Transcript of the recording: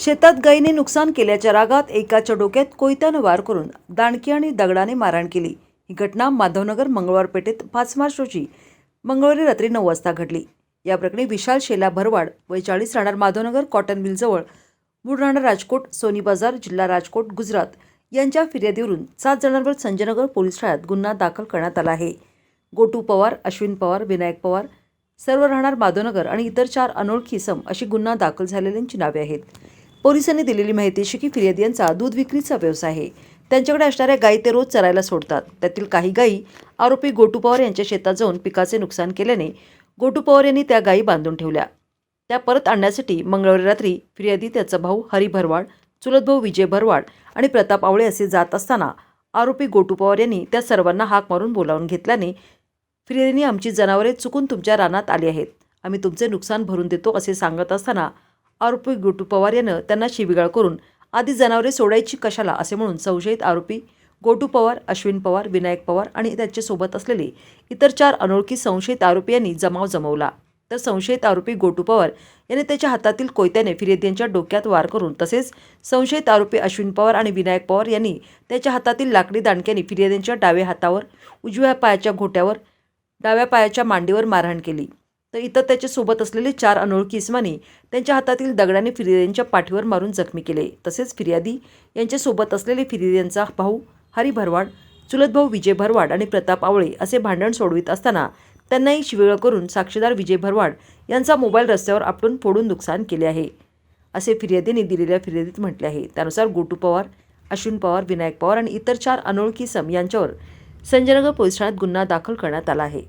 शेतात गायीने नुकसान केल्याच्या रागात एकाच्या डोक्यात कोयत्यानं वार करून दाणकी आणि दगडाने मारहाण केली. ही घटना माधवनगर मंगळवार पेठेत पाच मार्च रोजी मंगळवारी रात्री नऊ वाजता घडली. या प्रकरणी विशाल शेला भरवाड वय चाळीस राहणार माधवनगर कॉटन मिलजवळ मूळ राहणार राजकोट सोनी बाजार जिल्हा राजकोट गुजरात यांच्या फिर्यादीवरून सात जणांवर संजयनगर पोलीस ठाण्यात गुन्हा दाखल करण्यात आला आहे. गोटू पवार अश्विन पवार विनायक पवार सर्व राहणार माधवनगर आणि इतर चार अनोळखी सम अशी गुन्हा दाखल झालेल्यांची नावे आहेत. पोलिसांनी दिलेली माहिती अशी की फिर्यादी यांचा दूध विक्रीचा व्यवसाय आहे. त्यांच्याकडे असणाऱ्या गायी ते रोज चरायला सोडतात. त्यातील काही गायी आरोपी गोटू पवार यांच्या शेतात जाऊन पिकाचे नुकसान केल्याने गोटू पवार यांनी त्या गायी बांधून ठेवल्या. त्या परत आणण्यासाठी मंगळवारी रात्री फिर्यादी त्याचा भाऊ हरी भरवाड चुलत भाऊ विजय भरवाड आणि प्रताप आवळे असे जात असताना आरोपी गोटू पवार यांनी त्या सर्वांना हाक मारून बोलावून घेतल्याने फिर्यादींनी आमची जनावरे चुकून तुमच्या रानात आली आहेत. आम्ही तुमचे नुकसान भरून देतो असे सांगत असताना आरोपी गोटू पवार यानं त्यांना शिबिगाळ करून आधी जनावरे सोडायची कशाला असे म्हणून संशयित आरोपी गोटू पवार अश्विन पवार विनायक पवार आणि त्यांच्यासोबत असलेले इतर चार अनोळखी संशयित आरोपी यांनी जमाव जमवला. तर संशयित आरोपी गोटू पवार याने त्याच्या हातातील कोयत्याने फिर्यादींच्या डोक्यात वार करून तसेच संशयित आरोपी अश्विन पवार आणि विनायक पवार यांनी त्याच्या हातातील लाकडी दांडक्याने फिर्याद्यांच्या डाव्या हातावर उजव्या पायाच्या घोट्यावर डाव्या पायाच्या मांडीवर मारहाण केली. तर इतर त्याच्यासोबत असलेले चार अनोळखी इस्मानी त्यांच्या हातातील दगडाने फिर्यादींच्या पाठीवर मारून जखमी केले. तसेच फिर्यादी यांच्यासोबत असलेले फिर्यादींचा भाऊ हरी भरवाड चुलत भाऊ विजय भरवाड आणि प्रताप आवळे असे भांडण सोडवित असताना त्यांनाही शिवेळ करून साक्षीदार विजय भरवाड यांचा मोबाईल रस्त्यावर आपटून फोडून नुकसान केले आहे असे फिर्यादीने दिलेल्या फिर्यादीत म्हटले आहे. त्यानुसार गोटू पवार अश्विन पवार विनायक पवार आणि इतर चार अनोळखी सम यांच्यावर संजयनगर पोलीस ठाण्यात गुन्हा दाखल करण्यात आला आहे.